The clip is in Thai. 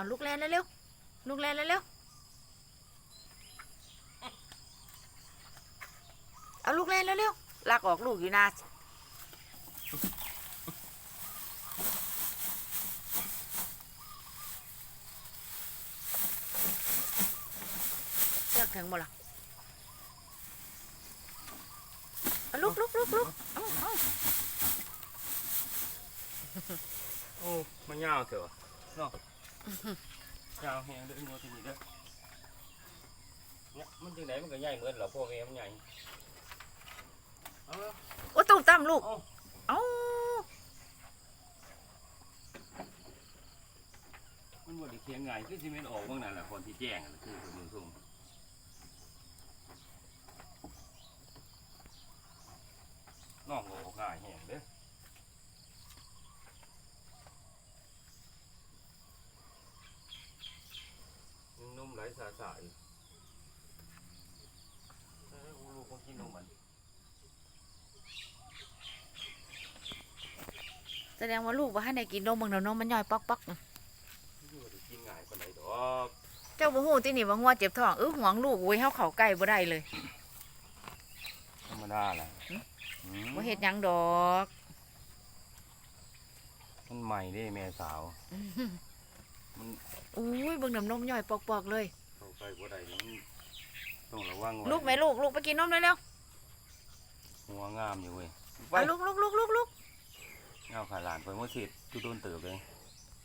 เอาลูกแลนเร็วลูกแลนเร็วเอาลูกแลนเร็วลากออกลูกอยู่นาเลือกถึงบ่ล่ะเอาลูกลูกลูกลูกเอาเอาโอ้มันยาวเถอะเนาะ ยาวแหงเด้องัวที่นี่เด้อเนี่ยมันจังไดมันก็ใหญ่เหมือนเหรอพ่อแม่มันใหญ่เอาเด้อโอ้ตุ้มตั้มลูก เอาเอามันบ่ได้เคียงไงคือสิแม่นออกเบิ่งนั่นแหละคนที่แจ้งนั่นคือคนมือซุ่มน้องก็ออกง่ายแหงเด้อนุ่มไหล สาสายเออลูกคนกินนมมันแสดงว่าลูกว่าให้ได้กินนมเบางเดี๋ยวนมมันย่อยป๊อกป๊อกอยู่ได้กินง่ายปานใดดอกเจ้าบ่ฮู้ที่นี่ว่างัวเจ็บท้องเออห่วงลูกโว้ยเฮาเข้าใกล้บ่ได้เลยธรรมดาแหละหึอืมบ่เฮ็ดหยังดอกมันใหม่เด้แม่สาว มัน อุ้ยเบิ่งน้ำนมย่อยปอกๆเลย เข้าใกล้บ่ได้นี่มันต้องระวังไว้ลูกแม่ลูกลูกไปกินนมเร็วหัวงามอยู่เว้ยๆไปเอาลูกลูกลูกลูกลูกเอาขาหลานไปเมื่อสิจุดโดนเติบเลยอ